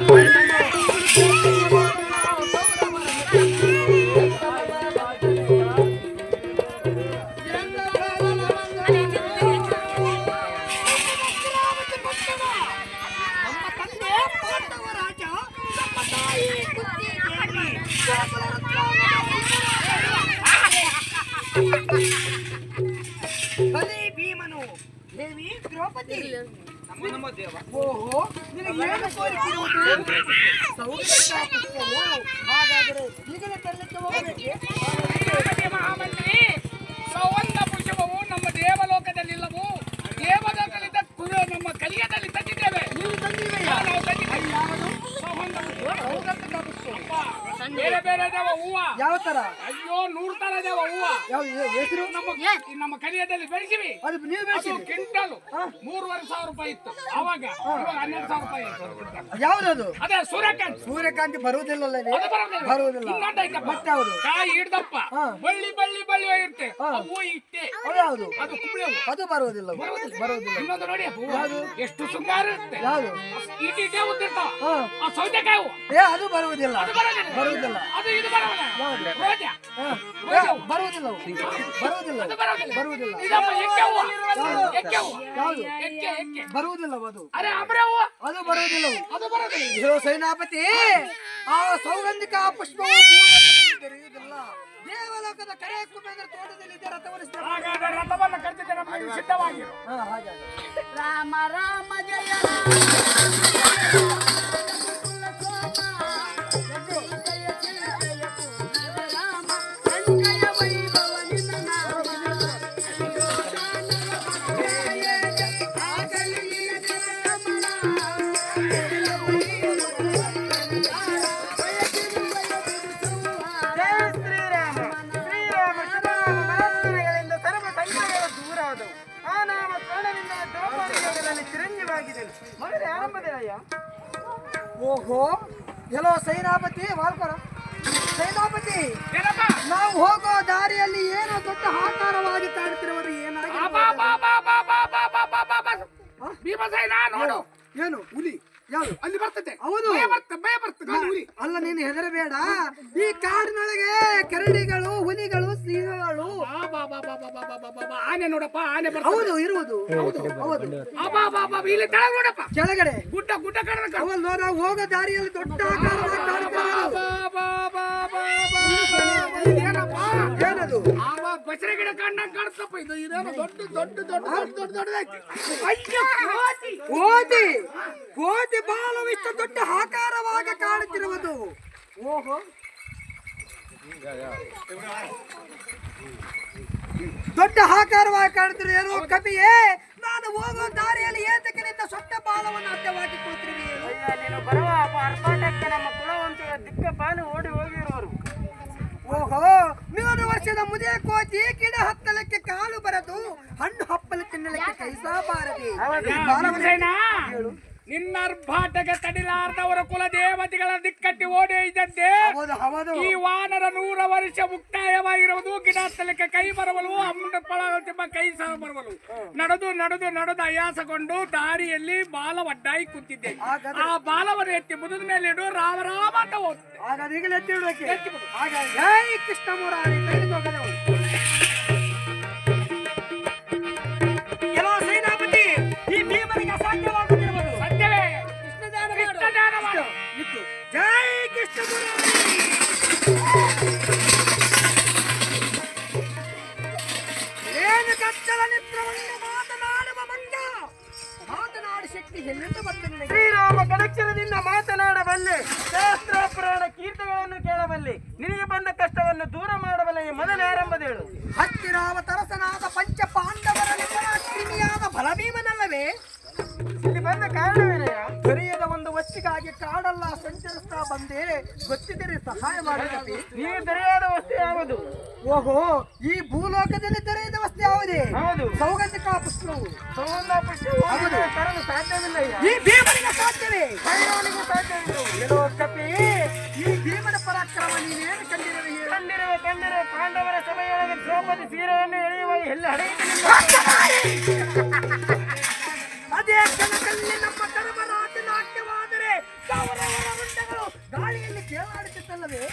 La. ಓಹೋ ನಿನಗೇನು ಕೋರಿಕೆ ಹಾಗಾದರೆ ಈಗಲೇ ತರಲಿಕ್ಕೆ ಹೋಗಬೇಕು? ಬೇರೆ ಬೇರೆ ಅದಾವ ಹೂವ. ಯಾವ ತರ? ಅಯ್ಯೋ ನೂರ್ ತರ ದೇವ ಹೂವ. ಯಾವ ಹೆಸರು? ನಮ್ಮ ನಮ್ಮ ಕರಿಯದಲ್ಲಿ ಬೆಳೆಸಿವಿ. ಅದು ನೀವು ಬೆಳೆಸಿದ್ರಿ? ಕ್ವಿಂಟಲ್. ಮೂರುವರೆ ಸಾವಿರ ರೂಪಾಯಿ ಇತ್ತು. ಅವಾಗ ಇವಾಗ ಹನ್ನೆರಡು ಸಾವಿರ ರೂಪಾಯಿ ಇತ್ತು. ಯಾವ್ದದು? ಅದೇ ಸೂರ್ಯಕಾಂತ್. ಸೂರ್ಯಕಾಂತಿ ಬರುವುದಿಲ್ಲ ಅದು ಬರೋದಿಲ್ಲ. ಬರುವುದಿಲ್ಲ. ಮತ್ತೆ ಯಾವುದು? ಕಾಯಿ ಹಿಡ್ದಪ್ಪ. ಬಳ್ಳಿ ಬಳ್ಳಿ ಬಳ್ಳಿ ಇರುತ್ತೆ ಹಾ. ಆ ಹೂವು ಇಟ್ಟೆ. ಯಾವುದು ಅದು ಕುಂಬಳಿ ಹೂವು ಅದು ಬರುವುದಿಲ್ಲ ಬರುವುದಿಲ್ಲ. ಇನ್ನೊಂದು ನೋಡಿ. ಯಾವುದು? ಎಷ್ಟು ಸುಂದರ ಇರುತ್ತೆ. ಯಾವುದು? ಉದ್ದಿರ್ತಾವ ಹಾ. ಆ ಸೌತೆಕಾಯಿ ಹೂವು ಏ ಅದು ಬರುವುದಿಲ್ಲ. ಅದು ಬರೋದಿಲ್ಲ ಬರುವುದಿಲ್ಲ. ಅದು ಇದು ಬರೋದಿಲ್ಲ ಯಾವುದು? ರೋಜಾ. ಹಾ. ಏ, ಬರುವುದಿಲ್ಲ ಅವು. ಬರುವುದಿಲ್ಲ ಅದು ಬರೋದಿಲ್ಲ ಬರುವುದಿಲ್ಲ. ಇದಪ್ಪ ಎಕ್ಕೆ ಹೂವು ಎಕ್ಕೆ ಹೂವು ಯಾವುದು? ಎಕ್ಕೆ ಎಕ್ಕೆ. ಬರುವುದಿಲ್ಲ ಅದು. ಅರೆ ಅಮರೆ ಹೂವು ಅದು ಬರುವುದಿಲ್ಲ ಅವು. ಅದು ಬರೋದಿಲ್ಲ ಸೇನಾಪತಿ. ಆ ಸೌಗಂಧಿಕ ಪುಷ್ಪವು ಭೂಲೋಕದಲ್ಲಿ ದೊರೆಯುವುದಿಲ್ಲ ದೇವಲೋಕದ ಕರೆ ಕುಬೇಂದ್ರ ತೋಟದಲ್ಲಿ ಇದೆ ರಥವರಿಸಿದ ಹಾಗಾದ್ರೆ ರಥವನ್ನು ಕರೆದಿದ್ದೆ ನಮಗೆ ಸಿದ್ಧವಾಗಿರು. ರಾಮ ರಾಮ ಜಯ ರಾಮ. ಮಗನ ಆರಂಭದಯ್ಯ ಓಹೋ ಎಲ್ಲೋ ಸೈನಾಪತಿ ವಾಲ್ಕರ ಸೈನಾಪತಿ ನಾವು ಹೋಗೋ ದಾರಿಯಲ್ಲಿ ಏನೋ ದೊಡ್ಡ ಆಕಾರವಾಗಿ ಕಾಣ್ತಿರೋದು ಏನಾಗಿ ಭೀಮಸೇನ ನೋಡು ಏನು ಹುಲಿ ಯಾವುದು ಅಲ್ಲಿ ಬರ್ತದೆ ಹೌದು ಭಯ ಬರ್ತದೆ ಅಲ್ಲ ನೀನು ಹೆದರಬೇಡ ಈ ಕಾಡಿನೊಳಗೆ ಕರಡಿಗಳು ಹುಲಿಗಳು ಸಿಂಹಗಳು ಆನೆ ನೋಡಪ್ಪ ಆನೆ ಹೌದು ಇರುವುದು ಹೌದು ಹೌದು ಇಲ್ಲಿ ತಳ ನೋಡಪ್ಪ ಕೆಳಗಡೆ ಗುಡ್ಡ ಗುಡ್ಡ ಕಾರಣ ಅವಲ್ಲ ನಾವು ಹೋಗೋ ದಾರಿಯಲ್ಲಿ ದೊಡ್ಡ ಆಕಾರದ ಏನದು ಬಸರೆ ಗಿಡ ಕಂಡಂಗ್ ಕಾಣಿಸ್ತಪ್ಪ ಇದು ಇದೇನು ದೊಡ್ಡ ದೊಡ್ಡ ದೊಡ್ಡ ದೊಡ್ಡ ದೊಡ್ಡ ದೊಡ್ಡದಾಯ್ತು ಕೋತಿ ಕೋತಿ ಬಹಳ ದೊಡ್ಡ ಆಕಾರವಾಗಿ ಕಾಣುತ್ತಿರುವುದು ಓಹೋ ದೊಡ್ಡ ಆಕಾರವಾಗಿ ಕಾಣ್ತಿರು ಏನು ಕಪಿಯೇ ನಾನು ಹೋಗೋ ದಾರಿಯಲ್ಲಿ ಏತಕ್ಕೆ ನಿನ್ನ ಸೊಟ್ಟ ಬಾಲವನ್ನು ಅಡ್ಡವಾಗಿ ಕೊಡ್ತಿರುವೆ ಏನು? ನೀನು ಬರುವ ಅರ್ಪಾಟಕ್ಕೆ ನಮ್ಮ ಕುಲವಂತಿಗಳ ದಿಕ್ಕ ಪಾಲು ಓಡಿ ಹೋಗಿರೋರು. ಓಹೋ ನೂರು ವರ್ಷದ ಮುದೇ ಕೋಚಿ ಗಿಡ ಹತ್ತಲಕ್ಕೆ ಕಾಲು ಬರದು ಹಣ್ಣು ಹಪ್ಪಲು ತಿನ್ನಲಿಕ್ಕೆ ಕೈಸಾಬಾರದೆ ಭೀಮಸೇನ, ನಿನ್ನ ಅರ್ಭಾಟಗೆ ತಡಿಲಾರ್ದವರ ಕುಲ ದೇವತೆಗಳ ದಿಕ್ಕಟ್ಟಿ ಓಡಿ ಇದ್ದಂತೆ ಈ ವಾನರ ನೂರ ವರ್ಷ ಮುಕ್ತಾಯವಾಗಿರುವುದು ಗಿಡ ಸ್ಥಳಕ್ಕೆ ಕೈ ಬರವಲು ಅಮ್ಮನ ಕೈ ಸಹ ಬರವಲು ನಡೆದು ನಡೆದು ನಡೆದು ಅಯಾಸಗೊಂಡು ದಾರಿಯಲ್ಲಿ ಬಾಲ ಒಡ್ಡಾಯಿ ಕೂತಿದ್ದೆ ಆ ಬಾಲವನ್ನು ಎತ್ತಿ ಮುದುದ ಮೇಲೆ ಇಡು ರಾಮ ರಾಮ ಅಂತ ಹೋಗ್ತದೆ ಕೃಷ್ಣ ಶ್ರೀರಾಮ ಕಡಕ್ಷರದಿಂದ ಮಾತನಾಡಬಲ್ಲೆ. ಶಾಸ್ತ್ರ ಪುರಾಣ ಕೀರ್ತಗಳನ್ನು ಕೇಳಬಲ್ಲೆ. ನಿನಗೆ ಬಂದ ಕಷ್ಟವನ್ನು ದೂರ ಮಾಡಬಲ್ಲೆ ಮೊದಲ ಆರಂಭದೇಳು. ಹತ್ತಿರಾವ ತರಸನಾದ ಪಂಚ ಪಾಂಡವರ ಬಲಭೀಮನಲ್ಲವೇ? ಇಲ್ಲಿ ಬಂದ ಕಾರಣವೇನಯ್ಯ? ದೊರೆಯದ ಕಾಡಲ್ಲ ಸಂಚರಿಸ್ತಾ ಬಂದೆ. ಗೊತ್ತಿದ್ದರೆ ಸಹಾಯ ಮಾಡಬೇಕು. ನೀವು ದೊರೆಯಾದ ವಸ್ತು ಯಾವುದು? ಓಹೋ ಈ ಭೂಲೋಕದಲ್ಲಿ ತೆರೆಯದ ವಸ್ತು ಯಾವುದೇ? ಹೌದು. ಸೌಗಂಧಿಕ ಪುಷ್ಪವು. ಸಂಬಂಧ ಪುಷ್ಪ ತರಲು ಸಾಧ್ಯವಿಲ್ಲ ಈ ಭೀಮನಿಗೆ ಸಾಧ್ಯವೇ? ಕೈಗಾಲಿಗೂ ಸಾಧ್ಯವಿಲ್ಲ. ಕಪಿ ಈ ಭೀಮನ ಪರಾಕ್ರಮ ನೀನೇನು ಕಂಡಿರುವೆ ಹೇಳು? ಕಂಡಿರುವ ಕಂಡಿರುವ. ಪಾಂಡವರ ಸಭೆಯೊಳಗೆ ದ್ರೌಪದಿ ಸೀರೆಯನ್ನು ಎಳೆಯುವ ಎಲ್ಲ ಹಡೆಯುತ್ತಿಲ್ಲ